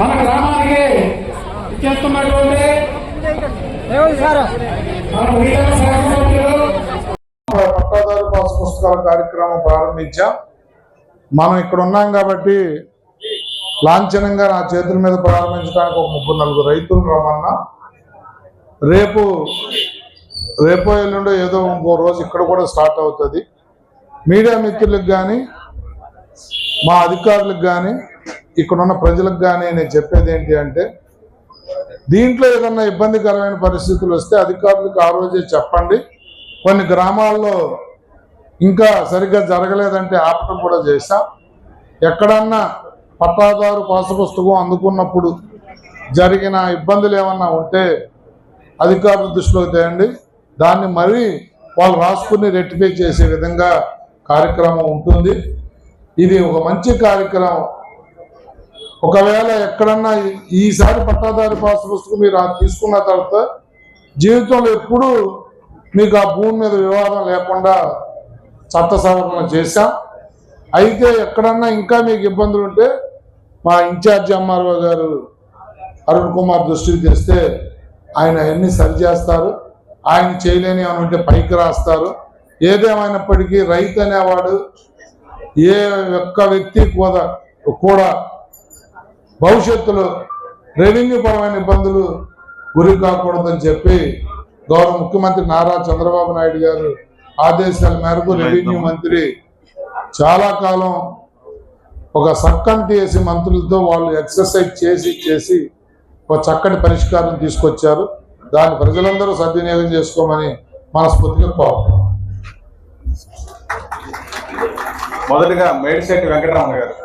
మన గ్రామానికి ఇచ్చేస్తున్నటువంటి పట్టాదారు పాస్ పుస్తకాల కార్యక్రమం ప్రారంభించాం. మనం ఇక్కడ ఉన్నాం కాబట్టి లాంఛనంగా నా చేతుల మీద ప్రారంభించడానికి ఒక ముగ్గురు నలుగురు రైతులు రమ్మన్నా. రేపు రేపో ఎల్లుండో ఏదో ఇంకో రోజు ఇక్కడ కూడా స్టార్ట్ అవుతుంది. మీడియా మిత్రులకు కానీ మా అధికారులకు కానీ ఇక్కడ ఉన్న ప్రజలకు కానీ నేను చెప్పేది ఏంటి అంటే దీంట్లో ఏదన్నా ఇబ్బందికరమైన పరిస్థితులు వస్తే అధికారులకు ఆ రోజే చెప్పండి. కొన్ని గ్రామాల్లో ఇంకా సరిగ్గా జరగలేదంటే ఆపటం కూడా చేశాం. ఎక్కడన్నా పట్టాదారు పాసపుస్తకం అందుకున్నప్పుడు జరిగిన ఇబ్బందులు ఏమన్నా ఉంటే అధికారుల దృష్టిలోకి తేయండి. దాన్ని మరీ వాళ్ళు రాసుకుని రెక్టిఫై చేసే విధంగా కార్యక్రమం ఉంటుంది. ఇది ఒక మంచి కార్యక్రమం. ఒకవేళ ఎక్కడన్నా ఈసారి పట్టాదారి పాస్ పుస్తకం మీరు తీసుకున్న తర్వాత జీవితంలో ఎప్పుడూ మీకు ఆ భూమి మీద వివాదం లేకుండా చట్ట సవరణ చేశాం. అయితే ఎక్కడన్నా ఇంకా మీకు ఇబ్బందులు ఉంటే మా ఇన్ఛార్జి ఎంఆర్ఓ గారు అరుణ్ కుమార్ దృష్టికి తెస్తే ఆయన అన్ని సరిచేస్తారు ఆయన చేయలేని ఉంటే పైకి రాస్తారు. ఏదేమైనప్పటికీ రైతు అనేవాడు ఏ ఒక్క వ్యక్తి కూడా కూడా భవిష్యత్తులో రెవెన్యూ పరమైన ఇబ్బందులు గురి కాకూడదని చెప్పి గౌరవ ముఖ్యమంత్రి నారా చంద్రబాబు నాయుడు గారు ఆదేశాల మేరకు రెవెన్యూ మంత్రి చాలా కాలం ఒక సబ్ కమిటీ వేసి మంత్రులతో వాళ్ళు ఎక్సర్సైజ్ చేసి చేసి ఒక చక్కటి పరిష్కారం తీసుకొచ్చారు. దాన్ని ప్రజలందరూ సద్వినియోగం చేసుకోమని మనస్ఫూర్తిగా కోరుతున్నాం మొదటిగా మేడిశెట్టి వెంకటరమణ గారు.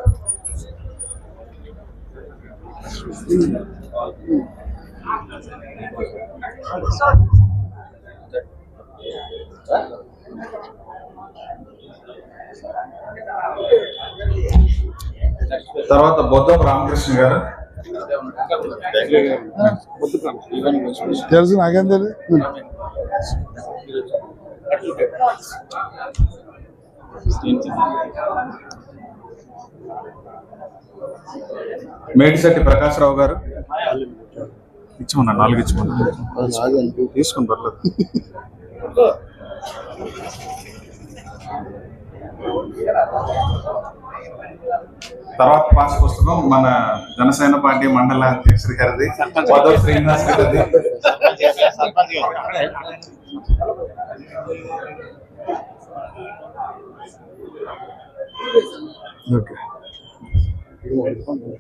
తర్వాత బొద్దం రామకృష్ణ గారు. తెలుసు నాకేం తెలియదు మేడిశెట్టి ప్రకాశ్రావు గారు. ఇచ్చమన్నా? నాలుగు ఇచ్చమన్నా? తీసుకుని పర్లేదు Thank you. తర్వాత పాస్ పుస్తకం మన జనసేన పార్టీ మండల అధ్యక్షుడి గారిది వదవ్ శ్రీనివాస్ గారిది.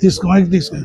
తీసుకో తీసుకో.